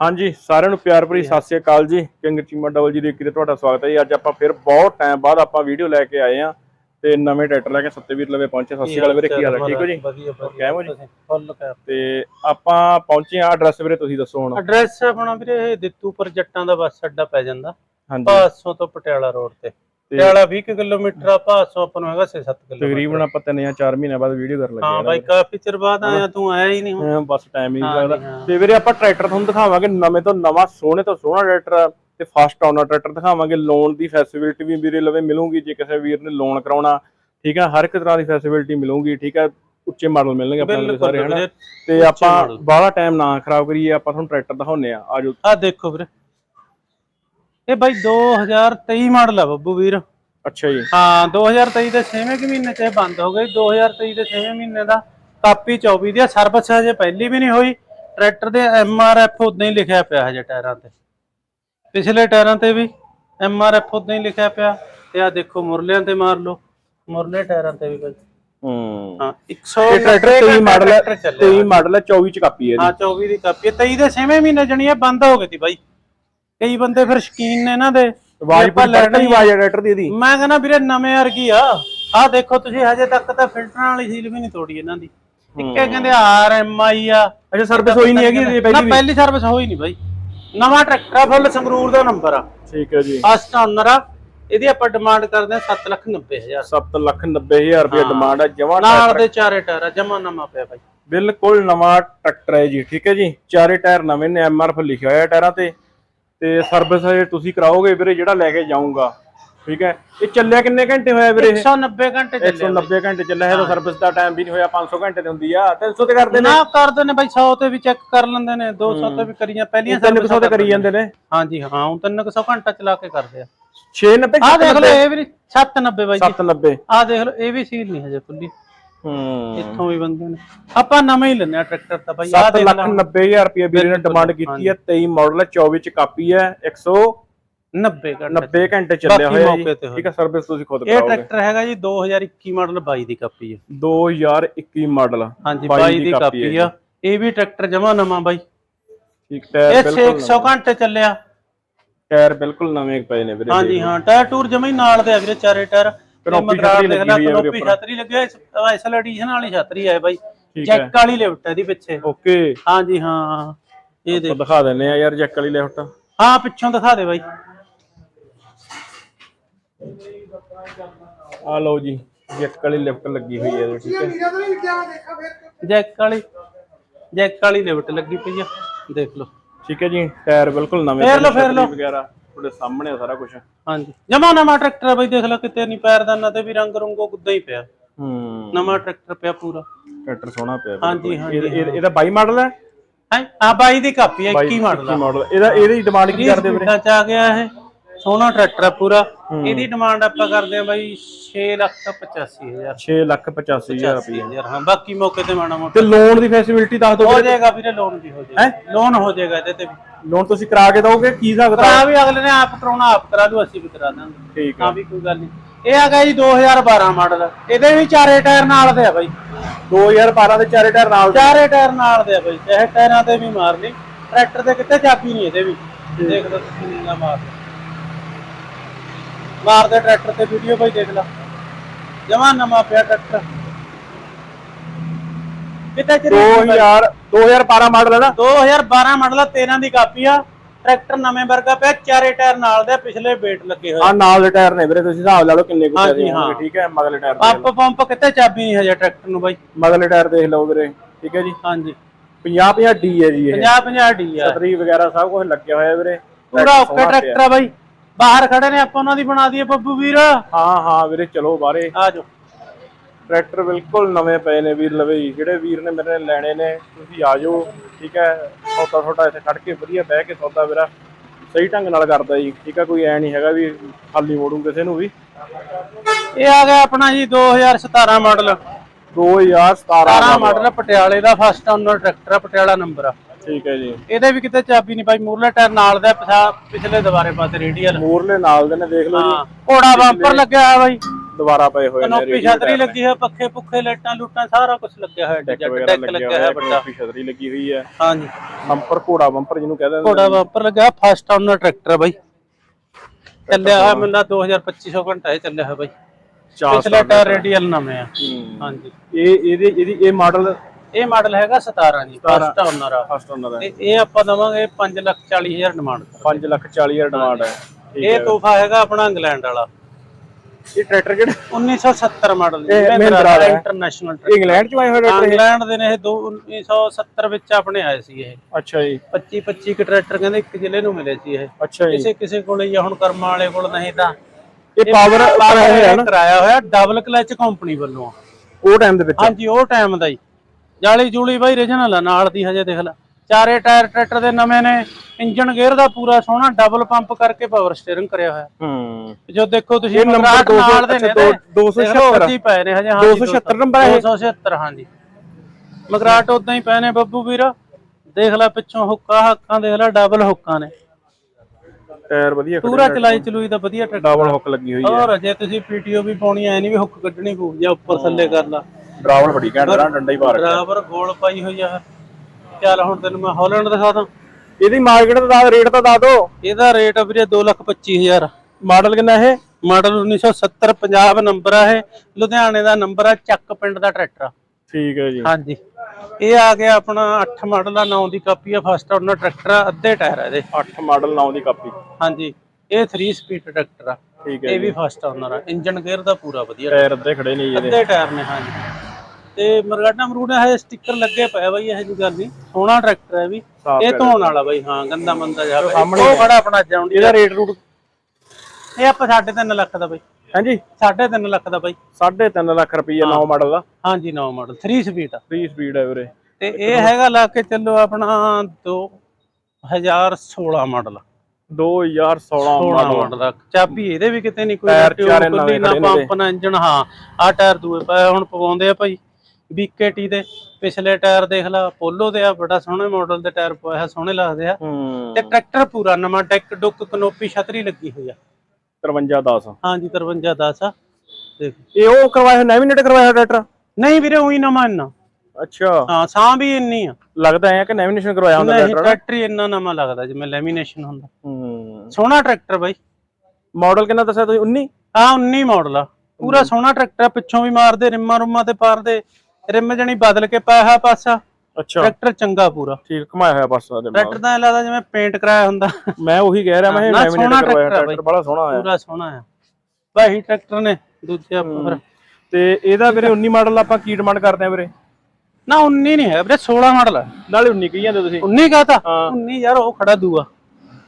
ਹਾਂਜੀ ਸਾਰਿਆਂ ਨੂੰ ਪਿਆਰ ਭਰੀ ਸਤਿ ਸ੍ਰੀ ਅਕਾਲ ਜੀ। ਕਿੰਗ ਚੀਮਾ ਡਬਲ ਜੀ ਦੇ ਕਿਤੇ ਤੁਹਾਡਾ ਸਵਾਗਤ ਹੈ ਜੀ। ਅੱਜ ਆਪਾਂ ਫਿਰ ਬਹੁਤ ਟਾਈਮ ਬਾਅਦ ਆਪਾਂ ਵੀਡੀਓ ਲੈ ਕੇ ਆਏ ਆ ਤੇ ਨਵੇਂ ਟਰੈਕਟਰ ਲੈ ਕੇ ਸੱਤੇਵੀਰ ਲਵੇ ਪਹੁੰਚੇ। ਸਤਿ ਸ੍ਰੀ ਅਕਾਲ ਵੀਰੇ ਕੀ ਹਾਲ ਹੈ? ਠੀਕ ਹੋ ਜੀ? ਕਿਵੇਂ ਹੋ ਜੀ? ਤੇ ਆਪਾਂ ਪਹੁੰਚੇ ਆ ਐਡਰੈਸ ਵੀਰੇ ਤੁਸੀਂ ਦੱਸੋ ਹੁਣ। ਐਡਰੈਸ ਆਪਣਾ ਵੀਰੇ ਇਹ ਦਿੱਤੂਪੁਰ ਜੱਟਾਂ ਦਾ ਬੱਸ ਅੱਡਾ ਪੈ ਜਾਂਦਾ। ਹਾਂਜੀ। ਭਾਸੋਂ ਤੋਂ ਪਟਿਆਲਾ ਰੋਡ ਤੇ। ਪਟਿਆਲਾ 20 ਕੁ ਕਿਲੋਮੀਟਰ ਆ ਭਾਸੋਂ ਆਪਾਂ ਨੂੰ ਹੈਗਾ 6-7 ਕਿਲੋਮੀਟਰ। ਤਕਰੀਬਨ ਆਪਾਂ ਤਿੰਨ ਜਾਂ 4 ਮਹੀਨੇ ਬਾਅਦ ਵੀਡੀਓ ਕਰਨ ਹਾਂ ਲੱਗੇ ਬਾਈ ਕਾਫੀ ਚਿਰ ਬਾਅਦ ਆਇਆ ਤੂੰ ਆਇਆ ਹੀ ਨਹੀਂ ਹਾਂ ਬਸ ਟਾਈਮ ਹੀ ਨਹੀਂ ਹਾਂ ਲੱਗਦਾ। ਹਾਂ। ਤੇ ਵੀਰੇ ਆਪਾਂ ਟਰੈਕਟਰ ਤੁਹਾਨੂੰ ਦਿਖਾਵਾਂਗੇ ਨਵੇਂ ਤੋਂ ਨਵਾਂ ਸੋਹਣੇ ਤੋਂ ਸੋਹਣਾ ਟਰੈਕਟਰ ਤੇ ਫਸਟ ਓਨਰ ਟਰੈਕਟਰ ਦਿਖਾਵਾਂਗੇ। ਲੋਨ ਦੀ ਫੈਸਿਲਿਟੀ ਵੀ ਵੀਰੇ ਲਵੇ ਮਿਲੂਗੀ ਜੇ ਕਿਸੇ ਵੀਰ ਨੇ ਲੋਨ ਕਰਾਉਣਾ ਠੀਕ ਹੈ ਹਰ ਇੱਕ ਤਰ੍ਹਾਂ ਦੀ ਫੈਸਿਲਿਟੀ ਮਿਲੂਗੀ ਠੀਕ ਹੈ ਉੱਚੇ ਮਾਡਲ ਮਿਲਣਗੇ ਕੋਲ ਬਿਲਕੁਲ ਸਾਰੇ ਹਨਾ? ਤੇ ਆਪਾਂ। ਬਾਹਲਾ ਟਾਈਮ ਨਾ ਖਰਾਬ ਕਰੀਏ ਆਪਾਂ ਤੁਹਾਨੂੰ ਟਰੈਕਟਰ ਦਿਖਾਉਨੇ ਆ। ਆਜੋ। ਆ ਦੇਖੋ ਵੀਰੇ ਇਹ ਬਾਈ 2023 ਮਾਡਲ ਆ ਬੱਬੂ ਵੀਰ। ਅੱਛਾ ਜੀ। ਹਾਂ 2023 ਦੇ 6ਵੇਂ ਕਿ ਮਹੀਨੇ ਚ ਇਹ ਬੰਦ ਹੋ ਗਈ। 2023 ਦੇ 6ਵੇਂ ਮਹੀਨੇ ਦਾ ਕਾਪੀ 24 ਦੀ ਸਰਵਿਸ ਹਜੇ ਪਹਿਲੀ ਵੀ ਨਹੀਂ ਹੋਈ। ਟਰੈਕਟਰ ਦੇ ਐਮ ਆਰ ਐਫ ਉਦਾਂ ਹੀ ਲਿਖਿਆ ਪਿਆ ਹਜੇ ਟਾਇਰਾਂ ਤੇ। ਪਿਛਲੇ ਟਾਇਰਾਂ ਤੇ ਵੀ ਐਮ ਆਰ ਐਫ ਉਦਾਂ ਹੀ ਲਿਖਿਆ ਪਿਆ। ਤੇ ਆ ਦੇਖੋ ਮੁਰਲਿਆਂ ਤੇ ਮਾਰ ਲਓ। ਮੁਰਲੇ ਟਾਇਰਾਂ ਤੇ ਵੀ ਬਾਈ। ਹੂੰ। ਹਾਂ 100 ਇਹ ਟਰੈਕਟਰ 23 ਮਾਡਲ ਹੈ 23 ਮਾਡਲ ਹੈ 24 ਚ ਕਾਪੀ ਹੈ ਹਾਂ ਇਹਦੀ 24 ਦੀ ਕਾਪੀ ਹੈ 23 ਦੇ 6ਵੇਂ ਮਹੀਨੇ ਜਣੀ ਇਹ ਬੰਦ ਹੋ ਗਈ ਸੀ ਬਾਈ। ਕਈ ਬੰਦੇ ਫਿਰ ਸ਼ਕੀਨ ਨੇ ਇਹਨਾਂ ਦੇ। ਆਵਾਜ਼ ਲੈਣੀ ਲੈਣੀ ਆ। ਆਵਾਜ਼ ਟਰੈਕਟਰ ਦੀ ਇਹਦੀ। ਮੈਂ ਕਹਿੰਦਾ ਵੀਰੇ ਨਵੇਂ ਵਰਗੀ ਆ? ਆਹ ਦੇਖੋ ਤੁਸੀਂ ਹਜੇ ਤੱਕ ਤਾਂ ਫਿਲਟਰਾਂ ਵਾਲੀ ਸੀਲ ਵੀ ਨਹੀਂ ਤੋੜੀ ਇਹਨਾਂ ਦੀ। ਇੱਕੇ ਕਹਿੰਦੇ ਆਰ ਐਮ ਆਈ ਆ। ਅੱਛਾ ਸਰਵਿਸ ਹੋਈ ਨਹੀਂ ਹੈਗੀ ਇਹਦੀ ਨਾ ਪਹਿਲੀ ਪਹਿਲੀ ਸਰਵਿਸ ਹੋਈ ਨਹੀਂ ਬਾਈ। ਨਵਾਂ ਟਰੈਕਟਰ ਆ ਫੁੱਲ ਸੰਗਰੂਰ ਦਾ ਨੰਬਰ ਆ। ਠੀਕ ਹੈ ਜੀ। ਫਸਟ ਓਨਰ ਆ। ਇਹਦੀ ਆਪਾਂ ਡਿਮਾਂਡ ਕਰਦੇ ਆ 7 ਲੱਖ 90 ਹਜ਼ਾਰ। 7 ਲੱਖ 90 ਹਜ਼ਾਰ ਰੁਪਏ ਡਿਮਾਂਡ ਹੈ ਜਮਾਂ ਨਾਲ ਦੇ ਚਾਰੇ ਟਾਇਰ ਆ ਜਮਾ ਨਵਾਂ ਪਿਆ ਬਾਈ। ਬਿਲਕੁਲ ਨਵਾਂ ਟਰੈਕਟਰ ਹੈ ਜੀ ਠੀਕ ਹੈ ਜੀ। ਚਾਰੇ ਟਾਇਰ ਨਵੇਂ ਨੇ ਐਮਆਰਐਫ ਲਿਖਿਆ ਹੋਇਆ ਟਾਇਰਾਂ ਤੇ। ਤੇ ਸਰਵਿਸ ਤੁਸੀਂ ਕਰਾਓਗੇ ਵੀਰੇ ਜਿਹੜਾ ਲੈ ਕੇ ਜਾਊਂਗਾ। ਠੀਕ ਹੈ? ਇਹ ਚੱਲਿਆ ਕਿੰਨੇ ਘੰਟੇ ਹੋਇਆ ਵੀਰੇ ਇਹ? 190 ਘੰਟੇ ਚੱਲੇ 190 ਘੰਟੇ ਚੱਲਿਆ ਹੈ ਤਾਂ ਸਰਵਿਸ ਦਾ ਟਾਈਮ ਵੀ ਨਹੀਂ ਹੋਇਆ 500 ਘੰਟੇ ਤੇ ਹੁੰਦੀ ਆ। 300 ਤੇ ਕਰਦੇ ਨੇ। ਨਾ ਕਰਦੇ ਨੇ ਬਾਈ 100 ਤੇ ਵੀ ਚੈੱਕ ਕਰ ਲੈਂਦੇ ਨੇ 200 ਤੇ ਵੀ ਕਰੀਆਂ ਪਹਿਲੀਆਂ 300 ਤੇ ਕਰੀ ਜਾਂਦੇ ਨੇ। ਹਾਂਜੀ ਹਾਂ ਹੁਣ 300 ਘੰਟਾ ਚਲਾ ਕੇ ਕਰਦੇ ਆ। 690 ਆਹ ਦੇਖ ਲਓ ਇਹ ਵੀ 790 ਬਾਈ ਜੀ। 790 ਆਹ ਦੇਖ ਲਓ ਇਹ ਵੀ ਸੀਲ ਨਹੀਂ ਹਜੇ ਖੁੱਲੀ ਹੂੰ। ਇੱਥੋਂ ਵੀ ਬੰਦੇ ਨੇ। ਆਪਾਂ ਨਵਾਂ ਹੀ ਲੈਣਾ ਟਰੈਕਟਰ ਤਾਂ ਬਾਈ ਆਹ 7 ਦੇਖ ਲੱਖ ਲਓ 90 ਹਜ਼ਾਰ ਰੁਪਏ ਵੀਰੇ ਨੇ ਡਿਮਾਂਡ ਕੀਤੀ ਹੈ 23 ਮਾਡਲ ਹੈ 24 ਚ ਕਾਪੀ ਹੈ 190 90 ਘੰਟੇ ਚੱਲਿਆ ਹੋਇਆ ਜੀ। ਠੀਕ ਹੈ ਸਰਵਿਸ ਤੁਸੀਂ ਖੁਦ ਇਹ ਕਰਾਓਗੇ। ਟਰੈਕਟਰ ਹੈਗਾ ਜੀ 2021 ਮਾਡਲ 22 ਦੀ ਕਾਪੀ ਹੈ। 2021 ਮਾਡਲ ਹਾਂਜੀ 22 22 ਦੀ ਕਾਪੀ ਆ। ਇਹ ਵੀ ਟਰੈਕਟਰ ਜਮਾ ਨਵਾਂ ਬਾਈ। ਠੀਕ ਟਾਇਰ ਇਹ ਬਿਲਕੁਲ 100 ਘੰਟੇ ਚੱਲਿਆ। ਟਾਇਰ ਬਿਲਕੁਲ ਨਵੇਂ ਪਏ ਨੇ ਵੀਰੇ ਹਾਂਜੀ ਹਾਂ ਟਾਇਰ ਟੂਰ ਜਮਾ ਹੀ ਨਾਲ ਦੇ ਆ ਵੀਰੇ ਚਾਰੇ ਟਾਇਰ ਕਨੋਪੀ ਛਤਰੀ ਲੱਗੀ ਹੋਈ ਹੈ ਵੀਰੇ ਕਨੋਪੀ ਛਤਰੀ ਲੱਗਿਆ ਐਸਲ ਐਡੀਸ਼ਨ ਵਾਲੀ ਛਤਰੀ ਹੈ ਬਾਈ। ਹੈ। ਚੈੱਕ ਵਾਲੀ ਲਿਫਟ ਹੈ ਦੀ ਪਿੱਛੇ। ਓਕੇ। ਹਾਂਜੀ ਹਾਂ। ਇਹ ਦੇ ਦਿਖਾ। ਦਿੰਨੇ ਆ ਯਾਰ ਜੈਕ ਵਾਲੀ ਲੈਫਟ। ਹਾਂ ਪਿੱਛੋਂ ਦਿਖਾ ਦੇ ਬਾਈ। ਆ ਲਓ ਜੀ ਜੈਕ ਵਾਲੀ ਲੈਫਟ ਲੱਗੀ ਹੋਈ ਹੈ ਇਹਦੇ, ਠੀਕ ਹੈ। ਜੈਕ ਵਾਲੀ ਜੈਕ ਵਾਲੀ ਲਿਫਟ ਲੱਗੀ ਪਈ ਆ। ਦੇਖ ਲਓ। ਠੀਕ ਹੈ ਜੀ ਟਾਇਰ ਬਿਲਕੁਲ ਨਵੇਂ ਫੇਰ ਲਓ, ਫੇਰ ਲਓ। ਵਗੈਰਾ। ਤੁਹਾਡੇ ਸਾਹਮਣੇ ਆ ਸਾਰਾ ਕੁਝ ਹਾਂਜੀ। ਜਮਾ ਨਵਾਂ ਟਰੈਕਟਰ ਆ ਬਾਈ ਦੇਖ ਲਓ ਕਿਤੇ ਨਹੀਂ ਪੈਰਦਾਨਾ ਤੇ ਵੀ ਰੰਗ ਰੰਗੋ ਗੁੱਦਾ ਹੀ ਪਿਆ। ਹੂੰ। ਨਵਾਂ ਟਰੈਕਟਰ ਪਿਆ ਪੂਰਾ। ਟਰੈਕਟਰ ਸੋਹਣਾ ਪਿਆ ਹਾਂਜੀ, ਬਿਲਕੁਲ। ਹਾਂਜੀ, ਇਹਦਾ- ਇਹਦਾ- ਇਹਦਾ 22 ਮਾਡਲ ਹੈ? ਹੈ? ਆ ਬਾਈ ਦੀ ਕਾਪੀ ਆ 21 ਮਾਡਲ ਇਹਦਾ ਇਹਦੀ ਡਿਮਾਂਡ ਕੀ ਕਰਦੇ ਵੀਰੇ? ਚ ਆ ਗਿਆ ਇਹ। ਸੋਹਣਾ ਟਰੈਕਟਰ ਆ ਪੂਰਾ। ਇਹਦੀ ਡਿਮਾਂਡ ਆਪਾਂ ਕਰਦੇ ਆ ਬਾਈ 6 ਲੱਖ 85000 6 ਲੱਖ 85 ਹਜ਼ਾਰ ਰੁਪਏ ਯਾਰ ਹਾਂ ਬਾਕੀ ਮੌਕੇ ਤੇ ਮਾਣਾ ਮੋਟਾ। ਤੇ ਲੋਨ ਦੀ ਫੈਸਿਲਿਟੀ ਦੱਸ ਦਿਓ ਹੋ ਜਾਏਗਾ ਵੀਰੇ ਲੋਨ ਵੀ ਹੋ ਜਾਏਗਾ। ਲੋਨ ਹੋ ਜਾਏਗਾ ਇਹਦੇ ਤੇ ਵੀ। ਲੋਨ ਤੁਸੀਂ ਕਰਾ ਕੇ ਦੋਗੇ ਕੀ ਕਿਤਾਬ? ਕਰਾ ਵੀ ਅਗਲੇ ਨੇ ਆਪ ਕਰਾਉਣਾ ਆਪ ਕਰਾ ਲੂ ਅਸੀਂ ਵੀ ਕਰਾ ਦਾਂਗੇ। ਠੀਕ ਵੀ ਕੋਈ ਗੱਲ ਨਹੀਂ। ਇਹ ਆ ਗਿਆ ਜੀ 2012 ਮਾਡਲ ਇਹਦੇ ਵੀ ਚਾਰੇ ਟਾਇਰ ਨਾਲ ਦੇ ਆ ਬਾਈ। 2012 ਦੇ ਚਾਰੇ ਟਾਇਰ ਨਾਲ ਚਾਰੇ ਟਾਇਰ ਨਾਲ ਦੇ ਆ ਬਾਈ। ਚਾਹੇ ਟਾਇਰਾਂ ਤੇ ਵੀ ਮਾਰ ਲਈ ਟਰੈਕਟਰ ਦੇ ਕਿਤੇ ਚਾਬੀ ਨਹੀਂ ਇਹਦੇ ਵੀ। ਦੇਖ ਲਓ ਤੁਸੀਂ ਨੀਲਾ ਮਾਰ ਮਾਰਦੇ ਟਰੈਕਟਰ ਤੇ ਵੀਡੀਓ ਬਾਈ ਦੇਖ ਲਾ। ਜਮਾ ਨਵਾਂ ਪਿਆ ਟਰੈਕਟਰ। ਕਿਤੇ ਚਰੀ 2000 2012 ਮਾਡਲ ਹੈ ਨਾ। 2012 ਮਾਡਲ ਆ 13 ਦੀ ਕਾਪੀ ਆ। ਟਰੈਕਟਰ ਨਵੇਂ ਵਰਗਾ ਪਿਆ ਚਾਰੇ ਟਾਇਰ ਨਾਲ ਦੇ ਪਿਛਲੇ ਵੇਟ ਲੱਗੇ ਹੋਏ। ਆ ਨਾਲ ਦੇ ਟਾਇਰ ਨੇ ਵੀਰੇ ਤੁਸੀਂ ਹਿਸਾਬ ਲਾ ਲਓ ਕਿੰਨੇ ਕੁ ਹਾਂ। ਹੋਣਗੇ ਠੀਕ ਹੈ ਮਗਲੇ ਟਾਇਰ ਪੰਪ ਪੰਪ ਕਿਤੇ ਚਾਬੀ ਨਹੀਂ ਹਜੇ ਟਰੈਕਟਰ ਨੂੰ ਬਾਈ? ਮਗਲੇ ਟਾਇਰ ਦੇਖ ਲਓ ਵੀਰੇ ਠੀਕ ਹੈ ਜੀ। ਹਾਂਜੀ। 50 50 ਡੀ ਹੈ ਜੀ ਇਹ। 50 50 ਡੀ ਆ। ਛਤਰੀ ਵਗੈਰਾ ਸਭ ਕੁਝ ਲੱਗਿਆ ਹੋਇਆ ਵੀਰੇ। ਪੂਰਾ ਓਕੇ। ਟਰੈਕਟਰ ਆ ਬਾਈ। ਬਾਹਰ ਖੜੇ ਨੇ ਆਪਾਂ ਉਹਨਾਂ ਦੀ ਬਣਾ ਦਈਏ ਬੱਬੂ ਵੀਰ। ਆ ਹਾਂ ਹਾਂ ਵੀਰੇ ਚਲੋ ਬਾਹਰੇ। ਜਾਓ। ਟਰੈਕਟਰ ਬਿਲਕੁਲ ਨਵੇਂ ਪਏ ਨੇ ਵੀਰ ਲਵੇ ਜੀ। ਜਿਹੜੇ ਵੀਰ ਨੇ ਮੇਰੇ ਨੇ ਲੈਣੇ ਨੇ ਤੁਸੀਂ ਆ ਜਾਓ ਠੀਕ ਹੈ? ਸੌਦਾ ਤੁਹਾਡਾ ਇੱਥੇ ਖੜ ਕੇ ਵਧੀਆ ਬਹਿ ਕੇ ਸੌਦਾ ਵੀਰਾ ਸਹੀ ਢੰਗ ਨਾਲ ਕਰਦਾ ਜੀ। ਠੀਕ ਹੈ ਕੋਈ ਐ ਨਹੀਂ ਹੈਗਾ ਵੀ ਖਾਲੀ ਮੋੜੂ ਕਿਸੇ ਨੂੰ ਵੀ। ਇਹ ਆ ਗਿਆ ਆਪਣਾ ਜੀ 2017 ਮਾਡਲ 2017 17 ਮਾਡਲ ਪਟਿਆਲੇ ਦਾ ਫਸਟ ਓਨਰ ਟਰੈਕਟਰ ਆ ਪਟਿਆਲਾ ਨੰਬਰ ਆ। ਠੀਕ ਹੈ ਜੀ। ਇਹਦੇ ਵੀ ਕਿਤੇ ਚਾਬੀ ਨਹੀਂ ਬਾਈ ਮੂਰਲੇ ਟਾਇਰ ਨਾਲ ਦਾ ਪਿਛਾ- ਪਿਛਲੇ ਦੁਬਾਰੇ ਪਾਸੇ ਰੇਡੀਅਲ। ਮੂਰਲੇ ਨਾਲ ਦੇ ਨੇ ਦੇਖ ਲਓ ਜੀ। ਘੋੜਾ ਬੰਪਰ ਲੱਗਿਆ ਹੋਇਆ ਬਾਈ। ਦੁਬਾਰਾ ਪਏ ਹੋਏ ਨੇ ਕਨੋਪੀ ਛਤਰੀ ਲੱਗੀ ਹੈ ਪੱਖੇ ਪੁੱਖੇ ਲਾਈਟਾਂ ਲੂਟਾਂ ਸਾਰਾ ਕੁਝ ਲੱਗਿਆ ਹੋਇਆ ਡੈਕ ਲੱਗਿਆ ਹੋਇਆ ਵੱਡਾ। ਛਤਰੀ ਲੱਗੀ ਹੋਈ ਹੈ। ਹਾਂਜੀ। ਬੰਪਰ ਘੋੜਾ ਬੰਪਰ ਜਿਹਨੂੰ ਕਹਿੰਦੇ ਨੇ। ਘੋੜਾ ਵਾਪਰ ਲੱਗਾ ਫਸਟ ਓਨਰ ਟਰੈਕਟਰ ਬਾਈ। ਚੱਲਿਆ ਹੋਇਆ ਮੈਨੂੰ 2250 ਘੰਟਾ ਇਹ ਚੱਲਿਆ ਹੋਇਆ ਬਾਈ। ਪਿਛਲੇ ਟਾਇਰ ਰੇਡੀਅਲ ਨਵੇਂ ਆ। ਹੂੰ। ਹਾਂਜੀ। ਇਹ ਇਹਦੇ ਇਹਦੀ ਇਹ ਮਾਡਲ ਇਹ ਮਾਡਲ ਹੈਗਾ 17 ਜੀ ਫਸਟ ਓਨਰ ਆ ਫਸਟ ਉਹਨਾਂ ਦਾ। ਤੇ ਇਹ ਆਪਾਂ ਦਵਾਂਗੇ 5 ਲੱਖ 40 ਹਜ਼ਾਰ ਡਿਮਾਂਡ 5 ਲੱਖ 40 ਹਜ਼ਾਰ ਡਿਮਾਂਡ ਹੈ ਇਹ ਤੋਹਫਾ ਹੈਗਾ ਆਪਣਾ ਇੰਗਲੈਂਡ ਵਾਲਾ। ਇਹ ਟਰੈਕਟਰ ਕਿਹੜਾ? 1970 ਮਾਡਲ ਇਹ ਮਹਿੰਦਰਾ ਦਾ ਹੈ। ਇੰਟਰਨੈਸ਼ਨਲ ਇਹ ਇੰਗਲੈਂਡ ਚ ਆਏ ਹੋਏ ਟਰੈਕਟਰ ਇੰਗਲੈਂਡ ਦੇ ਨੇ ਇਹ ਦੋ 1970 ਵਿੱਚ ਆਪਣੇ ਆਏ ਸੀ ਇਹ। ਅੱਛਾ ਜੀ। 25 25 ਕਿ ਟਰੈਕਟਰ ਕਹਿੰਦੇ ਇੱਕ ਜ਼ਿਲ੍ਹੇ ਨੂੰ ਮਿਲੇ ਸੀ ਇਹ। ਅੱਛਾ ਜੀ। ਕਿਸੇ ਕਿਸੇ ਕੋਲੇ ਜਾਂ ਹੁਣ ਕਰਮਾਂ ਵਾਲੇ ਕੋਲ ਨਹੀਂ ਤਾਂ। ਇਹ ਪਾਵਰ ਹੈ ਨਾ? ਕਰਾਇਆ ਹੋਇਆ ਡਬਲ ਕਲਚ ਕੰਪਨੀ ਵੱਲੋਂ। ਉਹ ਟਾਈਮ ਦੇ ਵਿੱਚ ਹਾਂਜੀ ਉਹ ਟਾਈਮ ਦਾ ਹੀ। ਜਾਲੀ ਜੂਲੀ ਬਾਈ ਰੀਜਨਲ ਆ ਨਾਲ ਦੀ ਹਜੇ ਦੇਖ ਲੈ। ਚਾਰੇ ਟਾਇਰ ਟਰੈਕਟਰ ਦੇ ਨਵੇਂ ਨੇ ਇੰਜਨ ਗੇਅਰ ਦਾ ਪੂਰਾ ਸੋਹਣਾ ਡਬਲ ਪੰਪ ਕਰਕੇ ਪਾਵਰ ਸਟੀਅਰਿੰਗ ਕਰਿਆ ਹੋਇਆ। ਹੂੰ। ਜੋ ਦੇਖੋ ਤੁਸੀਂ ਇਹ ਨੰਬਰ ਮਗਰਾਟ ਨਾਲ ਦੇ ਨੇ ਅੱਛਾ, ਦੋ- 276 ਹੀ ਪਏ ਨੇ ਹਜੇ ਹਾਂ 276 ਨੰਬਰ ਹੈ ਇਹ? 276 ਹਾਂਜੀ। ਮਗਰਾਟ ਉਦਾਂ ਹੀ ਪਏ ਨੇ ਬੱਬੂ ਵੀਰ। ਦੇਖ ਲੈ ਪਿੱਛੋਂ ਹੁੱਕਾ ਹੱਕਾਂ ਦੇਖ ਲੈ ਡਬਲ ਹੁੱਕਾਂ ਨੇ। ਟਾਇਰ ਵਧੀਆ ਪੂਰਾ ਚਲਾਈ ਚਲੂਈ ਦਾ ਵਧੀਆ ਟਰੈਕਟਰ ਡਬਲ ਹੁੱਕ ਲੱਗੀ ਹੋਈ ਹੈ। ਹੋਰ ਜੇ ਤੁਸੀਂ ਪੀਟੀਓ ਵੀ ਪਾਉਣੀ ਐ ਨਹੀਂ ਵੀ ਹੁੱਕ ਕੱਢਣੀ ਪਊ ਜਾਂ ਉੱਪਰ ਥੱਲੇ ਕਰ ਲਾ। ਡਰਾਵਲ ਬੜੀ ਘੈਂਟ ਦਾ ਡੰਡਾ ਹੀ ਪਾ ਰੱਖਿਆ। ਬਰਾਬਰ ਗੋਲ ਪਾਈ ਹੋਈ ਆ। ਚੱਲ ਹੁਣ ਤੈਨੂੰ ਮੈਂ ਹਾਲੈਂਡ ਦਿਖਾ ਦਾਂ। ਇਹਦੀ ਮਾਰਕੀਟ ਦਾ ਰੇਟ ਤਾਂ ਦੱਸ ਦਿਓ ਇਹਦਾ ਰੇਟ ਆ ਵੀਰੇ 225000 ਮਾਡਲ ਕਿੰਨਾ ਇਹ? ਮਾਡਲ 1970 ਪੰਜਾਬ ਨੰਬਰ ਆ ਇਹ। ਲੁਧਿਆਣੇ ਦਾ ਨੰਬਰ ਆ ਚੱਕ ਪਿੰਡ ਦਾ ਟਰੈਕਟਰ ਆ। ਠੀਕ ਹੈ ਜੀ। ਹਾਂਜੀ। ਇਹ ਆ ਗਿਆ ਆਪਣਾ 8 ਮਾਡਲ ਆ 9 ਦੀ ਕਾਪੀ ਆ ਫਸਟ ਓਨਰ ਟਰੈਕਟਰ ਆ ਅੱਧੇ ਟਾਇਰ ਆ ਇਹਦੇ। 8 ਮਾਡਲ 9 ਦੀ ਕਾਪੀ। ਹਾਂਜੀ। ਇਹ 3 ਸਪੀਡ ਟਰੈਕਟਰ ਆ। ਠੀਕ ਹੈ ਇਹ ਵੀ ਫਸਟ ਓਨਰ ਆ। ਇੰਜਨ ਗੇਅਰ ਦਾ ਪੂਰਾ ਵਧੀਆ। ਟਾਇਰ ਅੱਧੇ ਖੜੇ ਨੇ ਜੀ ਇਹਦੇ। ਅੱਧੇ ਟਾਇਰ ਨੇ ਹਾਂਜੀ। ਤੇ ਮਰਗਾਟਾ ਮਰੂਡਾ ਹੈ ਸਟicker ਲੱਗੇ ਪਏ ਬਾਈ ਇਹ ਜੀ ਗੱਲ ਨਹੀਂ। ਸੋਹਣਾ ਟਰੈਕਟਰ ਹੈ ਵੀ। ਇਹ ਧੋਣ ਵਾਲਾ ਬਾਈ ਹਾਂ ਗੰਦਾ ਮੰਦਾ ਜਾ ਸਾਹਮਣੇ ਉਹ ਖੜਾ ਆਪਣਾ ਜਾਉਂਦੀ ਇਹਦਾ ਰੇਟ ਰੂਟ ਇਹ ਆਪਾਂ 3.5 ਲੱਖ ਦਾ ਬਾਈ। ਹਾਂਜੀ? 3.5 ਲੱਖ ਦਾ ਬਾਈ। 3.5 ਲੱਖ ਰੁਪਈਆ 9 ਮਾਡਲ ਦਾ। ਹਾਂਜੀ ਨੌ ਮਾਡਲ 3 ਸਪੀਡ ਆ। 3 ਸਪੀਡ ਹੈ ਵੀਰੇ। ਤੇ ਇਹ ਹੈਗਾ ਲਾ ਕੇ ਚੱਲੋ ਆਪਣਾ 2016 ਮਾਡਲ 2016 16 ਮਾਡਲ ਦਾ। ਚਾਬੀ ਇਹਦੇ ਵੀ ਕਿਤੇ ਨਹੀਂ ਕੋਈ ਟਾਇਰ ਚਾਰੇ ਨਵੇਂ ਨੇ ਪੰਪ ਨਾ ਇੰਜਨ ਹਾਂ। ਆ ਟਾਇਰ ਦੂਏ ਪਏ ਹੁਣ ਪਵਾਉਂਦੇ ਆ ਭਾਈ। BKT ਦੇ ਪਿਛਲੇ ਟਾਇਰ ਦੇਖ ਲਾ ਪੋਲੋ ਦੇ ਆ ਬੜਾ ਸੋਹਣੇ ਮਾਡਲ ਦੇ ਟਾਇਰ ਪਾਇਆ ਸੋਹਣੇ ਲੱਗਦੇ ਆ। ਤੇ ਟਰੈਕਟਰ ਪੂਰਾ ਨਵਾਂ ਡੈਕ ਡੁੱਕ ਕਨੋਪੀ ਛਤਰੀ ਲੱਗੀ ਹੋਈ ਆ। 5310 ਹਾਂਜੀ 53 10 ਆ। ਦੇਖ। ਇਹ ਉਹ ਕਰਵਾਇਆ ਨੈਵੀਨੇਟ ਕਰਵਾਇਆ ਟਰੈਕਟਰ? ਨਹੀਂ ਵੀਰੇ ਉਹੀ ਨਵਾਂ ਇੰਨਾ। ਅੱਛਾ। ਹਾਂ ਸਾਂ ਵੀ ਇੰਨੀ ਆ। ਲੱਗਦਾ ਹੈ ਕਿ ਨੈਵੀਨੇਸ਼ਨ ਕਰਵਾਇਆ ਹੁੰਦਾ ਟਰੈਕਟਰ? ਟਰੈਕਟਰ ਇੰਨਾ ਨਵਾਂ ਲੱਗਦਾ ਜਿਵੇਂ ਲੈਮੀਨੇਸ਼ਨ ਹੁੰਦਾ। ਹੂੰ। ਸੋਹਣਾ ਟਰੈਕਟਰ ਬਾਈ। ਮਾਡਲ ਕਿੰਨਾ ਦੱਸਿਆ ਤੁਸੀਂ? 19 ਹਾਂ 19 ਮਾਡਲ ਆ। ਪੂਰਾ ਸੋਹਣਾ ਟਰੈਕਟਰ ਪਿੱਛੋਂ ਵੀ ਮਾਰਦੇ ਰਿੰਮਾਂ ਰੁੰਮਾਂ ਤੇ ਪਾਰਦੇ। ਰਿੰਮ ਜਣੀ ਬਦਲ ਕੇ ਪਾਇਆ ਹੋਇਆ ਪਾਸਾ। ਅੱਛਾ। ਟਰੈਕਟਰ ਚੰਗਾ ਪੂਰਾ। ਠੀਕ ਘਮਾਇਆ ਹੋਇਆ ਪਾਸਾ ਦੇ ਟਰੈਕਟਰ ਤਾਂ ਐਂ ਲੱਗਦਾ ਜਿਵੇਂ ਪੇਂਟ ਕਰਾਇਆ ਹੁੰਦਾ। ਮੈਂ ਉਹੀ ਕਹਿ ਰਿਹਾ ਮੈਂ ਨਾ, ਨੈਵੀਨੇਟ ਸੋਹਣਾ ਕਰਵਾਇਆ ਟਰੈਕਟਰ ਆ ਟਰੈਕਟਰ ਬੜਾ ਸੋਹਣਾ ਆਇਆ। ਪੂਰਾ ਸੋਹਣਾ ਆ ਬਾਈ ਟਰੈਕਟਰ ਨੇ ਦੂਜੇ ਆਪਾਂ ਫਿਰ ਤੇ ਇਹਦਾ ਵੀਰੇ 19 ਮਾਡਲ ਆਪਾਂ ਕੀ ਡਿਮਾਂਡ ਕਰਦੇ ਆ ਵੀਰੇ? ਨਾ 19 ਨਹੀਂ ਹੈ ਵੀਰੇ 16 ਮਾਡਲ ਆ ਨਾਲੇ 19 ਕਹੀ ਜਾਂਦੇ ਤੁਸੀਂ। 19 ਕਹਤਾ? ਹਾਂ। 19 ਯਾਰ ਉਹ ਖੜਾ ਦੂਆ।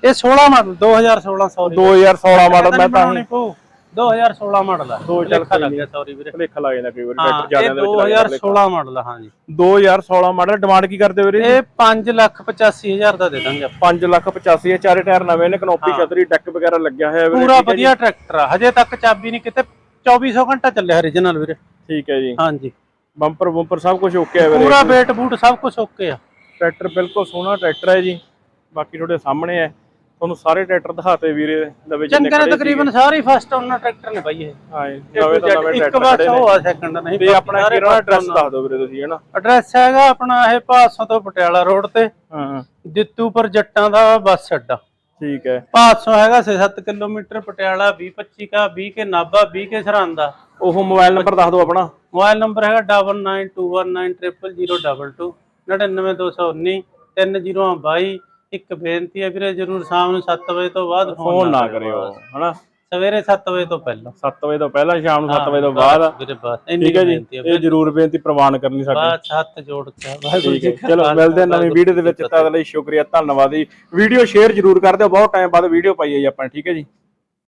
ਇਹ 16 ਮਾਡਲ 2016 ਸੌਰੀ 2016 ਮਾਡਲ ਮੈਂ ਤਾਂ ਨਹੀਂ ਪਊ। 2016 ਮਾਡਲ ਆ। ਦੋ ਚੱਲ ਲੇਖਾ ਕੋਈ ਲੱਗ ਗਿਆ ਸੌਰੀ ਵੀਰੇ। ਭਲੇਖਾ ਲੱਗ ਜਾਂਦਾ ਕਈ ਵਾਰੀ ਹਾਂ ਟਰੈਕਟਰ ਇਹ ਜ਼ਿਆਦਾ ਦੇ ਵਿੱਚ ਲੱਗ ਜਾਂਦਾ 2016 ਮਾਡਲ ਆ ਹਾਂਜੀ। 2016 ਮਾਡਲ ਡਿਮਾਂਡ ਕੀ ਕਰਦੇ ਵੀਰੇ ਇਹ 5 ਲੱਖ 85 ਹਜ਼ਾਰ ਦਾ ਦੇ ਦਾਂਗੇ ਆਪਾਂ। 5 ਲੱਖ 85 ਚਾਰੇ ਟਾਇਰ ਨਵੇਂ ਨੇ ਕਨੋਪੀ ਛਤਰੀ ਡੈਕ ਵਗੈਰਾ ਲੱਗਿਆ ਹੋਇਆ ਵੀਰੇ ਪੂਰਾ ਵਧੀਆ ਟਰੈਕਟਰ ਆ। ਹਜੇ ਤੱਕ ਚਾਬੀ ਨਹੀਂ ਕਿਤੇ 2400 ਘੰਟਾ ਚੱਲਿਆ origignal ਵੀਰੇ। ਠੀਕ ਹੈ ਜੀ। ਹਾਂਜੀ। ਬੰਪਰ ਬੰਪਰ ਸਭ ਕੁਝ ਓਕੇ ਹੈ ਵੀਰੇ। ਪੂਰਾ ਵੇਟ ਬੂਟ ਸਭ ਕੁਝ ਓਕੇ ਆ। ਟਰੈਕਟਰ ਬਿਲਕੁਲ ਸੋਹਣਾ ਟਰੈਕਟਰ ਹੈ ਜੀ। ਬਾਕੀ ਤੁਹਾਡੇ ਸਾਹਮਣੇ ਹੈ। ਤੁਹਾਨੂੰ ਸਾਰੇ ਟਰੈਕਟਰ ਦਿਖਾਤੇ ਵੀਰੇ ਲਵੇ ਜਿੰਨੇ ਚੰਗੇ ਤਕਰੀਬਨ ਸਾਰੇ ਫਸਟ ਓਨਰ ਟਰੈਕਟਰ ਨੇ ਬਾਈ ਇਹ। ਹਾਂ ਨਵੇਂ ਤੋਂ ਨਵੇਂ ਇੱਕ ਟਰੈਕਟਰ ਬਸ ਖੜੇ ਉਹ ਆ ਸੈਕੰਡ ਨਹੀਂ ਤੇ ਆਪਣਾ ਕਿਹੜਾ ਐਡਰੈਸ ਦੱਸ ਦਿਓ ਵੀਰੇ ਤੁਸੀਂ ਹਨਾ ਐਡਰੈਸ ਹੈਗਾ ਆਪਣਾ ਇਹ ਭਾਦਸੋਂ ਤੋਂ ਪਟਿਆਲਾ ਰੋਡ ਤੇ। ਹਾਂ ਦਿੱਤੂਪੁਰ ਜੱਟਾਂ ਦਾ ਬੱਸ ਅੱਡਾ। ਠੀਕ ਹੈ। ਭਾਦਸੋਂ ਹੈਗਾ 6-7 ਕਿਲੋਮੀਟਰ ਪਟਿਆਲਾ 20-25 ਕਾ 20 ਕੇ ਨਾਭਾ 20 ਕੇ ਸਰਹੰਦਾ ਉਹ ਮੋਬਾਈਲ ਨੰਬਰ ਦੱਸ ਦਿਓ ਆਪਣਾ। ਮੋਬਾਈਲ ਨੰਬਰ ਹੈਗਾ 9921900022 99219 3022 ਇੱਕ ਬੇਨਤੀ ਹੈ ਵੀਰੇ ਜਰੂਰ ਸ਼ਾਮ ਨੂੰ 7 ਵਜੇ ਤੋਂ ਬਾਅਦ ਫੋਨ ਨਾ ਕਰਿਓ ਹਨਾ? ਸਵੇਰੇ 7 ਵਜੇ ਤੋਂ ਪਹਿਲਾਂ। 7 ਵਜੇ ਤੋਂ ਪਹਿਲਾਂ ਸ਼ਾਮ ਨੂੰ 7 ਵਜੇ ਤੋਂ ਬਾਅਦ। ਠੀਕ ਹੈ ਜੀ ਇਹ ਜ਼ਰੂਰ ਬੇਨਤੀ ਪ੍ਰਵਾਨ ਕਰਨੀ ਸਾਡੀ। ਬਸ ਹੱਥ ਜੋੜ ਕੇ ਵਾਹਿਗੁਰੂ ਜੀ ਚਲੋ ਮਿਲਦੇ ਨਵੀਂ ਵੀਡੀਓ ਦੇ ਵਿੱਚ। ਤਦ ਲਈ ਸ਼ੁਕਰੀਆ ਧੰਨਵਾਦ ਜੀ। ਵੀਡੀਓ ਸ਼ੇਅਰ ਜ਼ਰੂਰ ਕਰ ਦਿਓ ਬਹੁਤ ਟਾਈਮ ਬਾਅਦ ਵੀਡੀਓ ਪਾਈ ਹੈ ਜੀ ਆਪਾਂ ਠੀਕ ਹੈ ਜੀ।